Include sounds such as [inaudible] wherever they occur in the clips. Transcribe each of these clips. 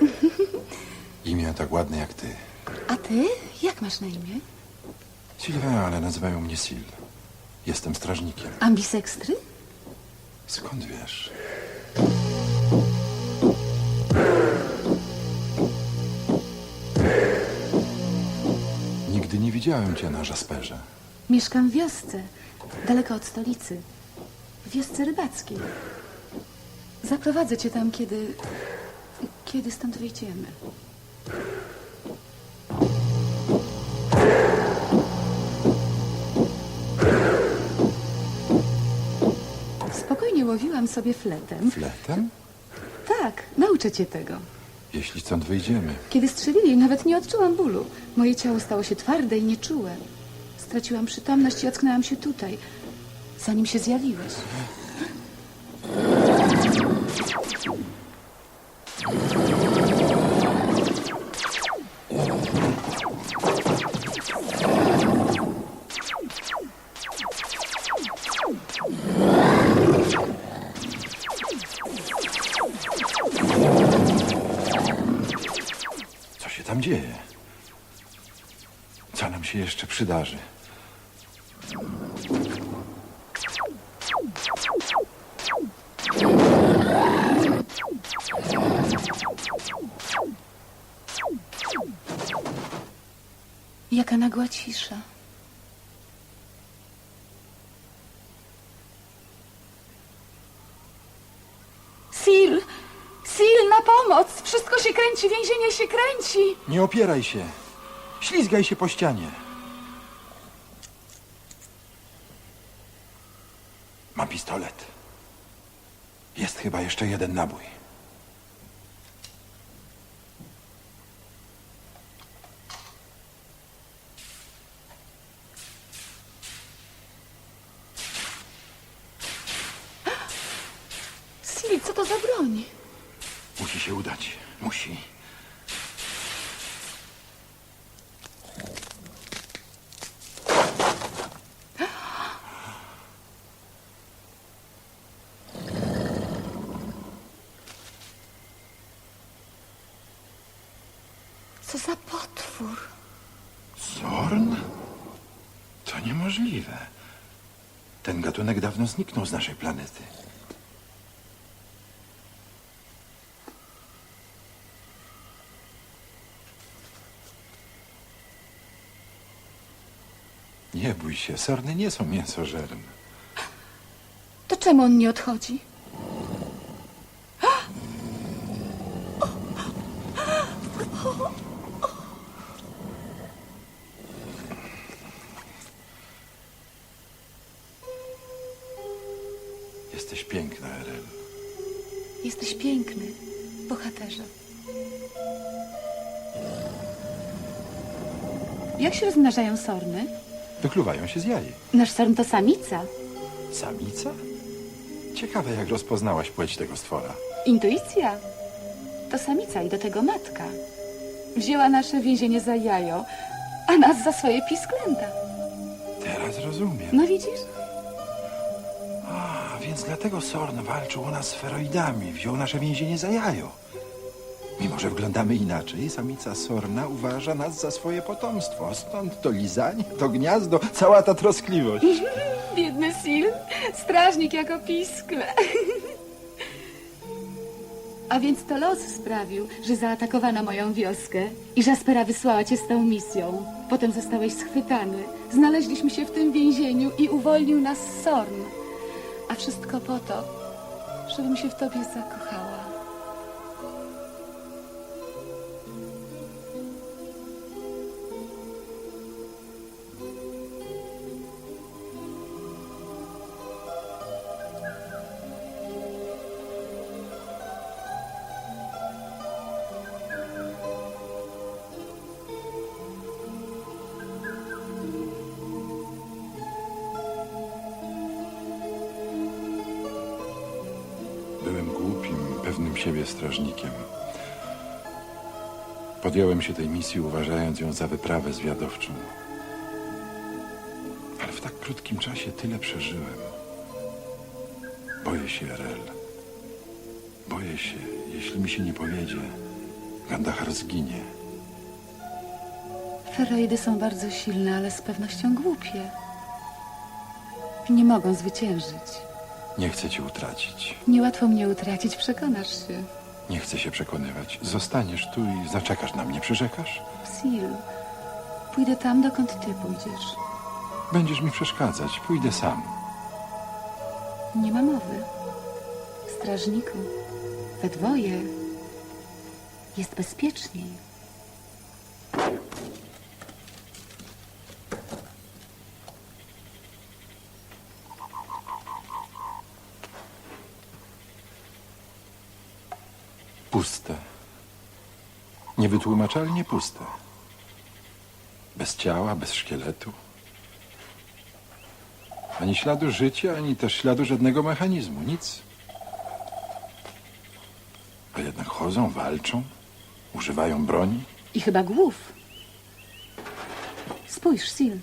[laughs] Imię tak ładne jak ty. A ty? Jak masz na imię? Sylwia, ale nazywają mnie Sil. Jestem strażnikiem. Ambisekstry? Skąd wiesz? Nigdy nie widziałem cię na Jasperze. Mieszkam w wiosce, daleko od stolicy. W wiosce rybackiej. Zaprowadzę cię tam, kiedy... kiedy stąd wyjdziemy. Spokojnie łowiłam sobie fletem. Fletem? Tak, nauczę cię tego. Jeśli stąd wyjdziemy. Kiedy strzelili, nawet nie odczułam bólu. Moje ciało stało się twarde i nieczułe. Straciłam przytomność i ocknęłam się tutaj, zanim się zjawiłeś. Przydarzy? Jaka nagła cisza. Sil! Sil, na pomoc! Wszystko się kręci, więzienie się kręci! Nie opieraj się. Ślizgaj się po ścianie. Pistolet. Jest chyba jeszcze jeden nabój. Sil, co to za broń? Musi się udać. Musi. Co za potwór? Zorn? To niemożliwe. Ten gatunek dawno zniknął z naszej planety. Nie bój się, sorny nie są mięsożerem. To czemu on nie odchodzi? Jesteś piękna, Erel. Jesteś piękny, bohaterze. Jak się rozmnażają sorny? Wykluwają się z jaj. Nasz sorn to samica. Samica? Ciekawe, jak rozpoznałaś płeć tego stwora. Intuicja. To samica i do tego matka. Wzięła nasze więzienie za jajo, a nas za swoje pisklęta. Teraz rozumiem. No widzisz? Dlatego Sorn walczył o nas z feroidami, wziął nasze więzienie za jajo. Mimo, że wyglądamy inaczej, samica Sorna uważa nas za swoje potomstwo. Stąd to lizanie, to gniazdo, cała ta troskliwość. [laughs] Biedny Sil, strażnik jako piskle. A więc to los sprawił, że zaatakowano moją wioskę i Jaspera wysłała cię z tą misją. Potem zostałeś schwytany. Znaleźliśmy się w tym więzieniu i uwolnił nas Sorn. A wszystko po to, żebym się w tobie zakochała. Siebie strażnikiem. Podjąłem się tej misji, uważając ją za wyprawę zwiadowczą. Ale w tak krótkim czasie tyle przeżyłem. Boję się, Rel. Boję się, jeśli mi się nie powiedzie, Gandahar zginie. Feroidy są bardzo silne, ale z pewnością głupie. Nie mogą zwyciężyć. Nie chcę cię utracić. Niełatwo mnie utracić, przekonasz się. Nie chcę się przekonywać. Zostaniesz tu i zaczekasz na mnie, przyrzekasz? Sil, pójdę tam, dokąd ty pójdziesz. Będziesz mi przeszkadzać, pójdę sam. Nie ma mowy. Strażniku, we dwoje jest bezpieczniej. Puste. Niewytłumaczalnie puste. Bez ciała, bez szkieletu. Ani śladu życia, ani też śladu żadnego mechanizmu. Nic. A jednak chodzą, walczą, używają broni. I chyba głów. Spójrz, Sil.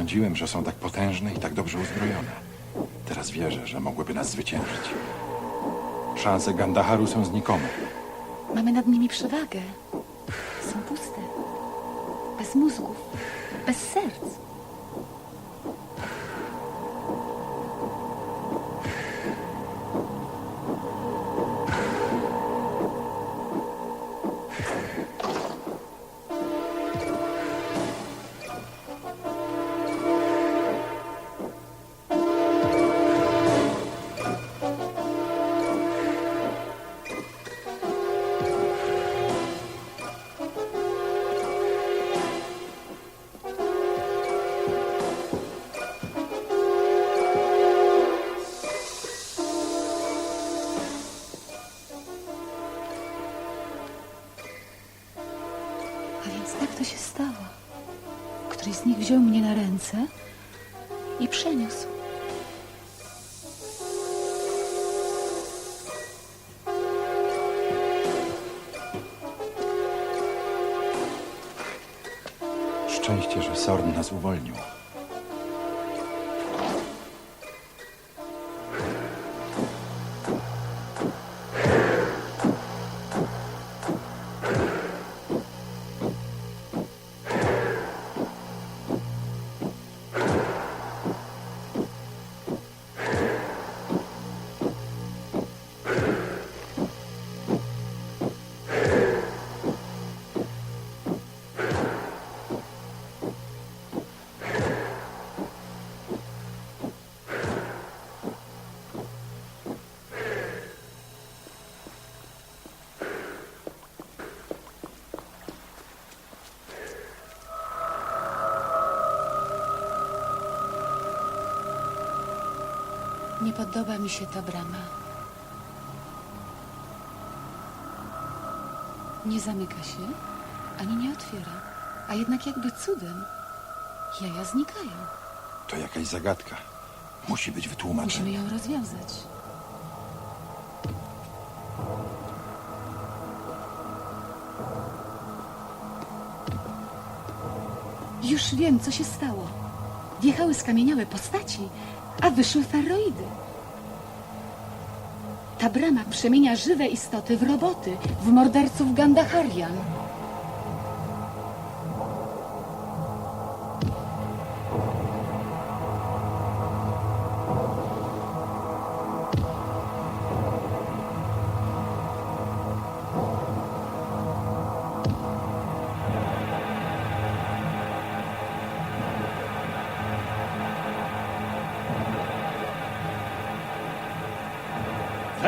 Sądziłem, że są tak potężne i tak dobrze uzbrojone. Teraz wierzę, że mogłyby nas zwyciężyć. Szanse Gandaharu są znikome. Mamy nad nimi przewagę. Są puste. Bez mózgów. Bez serc. Szczęście, że Sorn nas uwolnił. Podoba mi się ta brama. Nie zamyka się, ani nie otwiera. A jednak jakby cudem jaja znikają. To jakaś zagadka. Musi być Musimy wytłumaczenie. ją rozwiązać. Już wiem, co się stało. Wjechały skamieniałe postaci, a wyszły ferroidy. Ta brama przemienia żywe istoty w roboty, w morderców Gandaharian.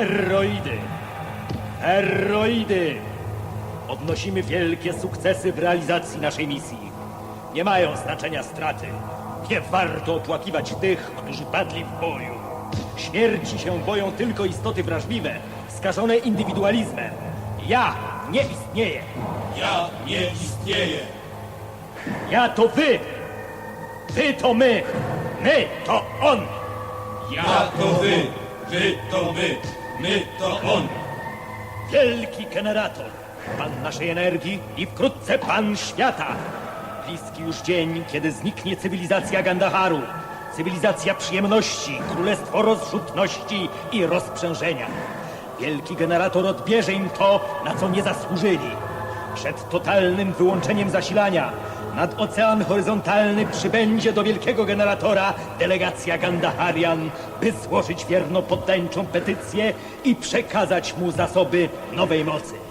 Ferroidy! Ferroidy! Odnosimy wielkie sukcesy w realizacji naszej misji. Nie mają znaczenia straty. Nie warto opłakiwać tych, którzy padli w boju. Śmierci się boją tylko istoty wrażliwe, skażone indywidualizmem. Ja nie istnieję. Ja nie istnieję. Ja to wy! Wy to my! My to on! Ja to wy. Wy to my. My to on. Wielki generator, pan naszej energii i wkrótce pan świata. Bliski już dzień, kiedy zniknie cywilizacja Gandaharu. Cywilizacja przyjemności, królestwo rozrzutności i rozprzężenia. Wielki generator odbierze im to, na co nie zasłużyli. Przed totalnym wyłączeniem zasilania nad ocean horyzontalny przybędzie do wielkiego generatora delegacja Gandaharian, by złożyć wierno poddańczą petycję i przekazać mu zasoby nowej mocy.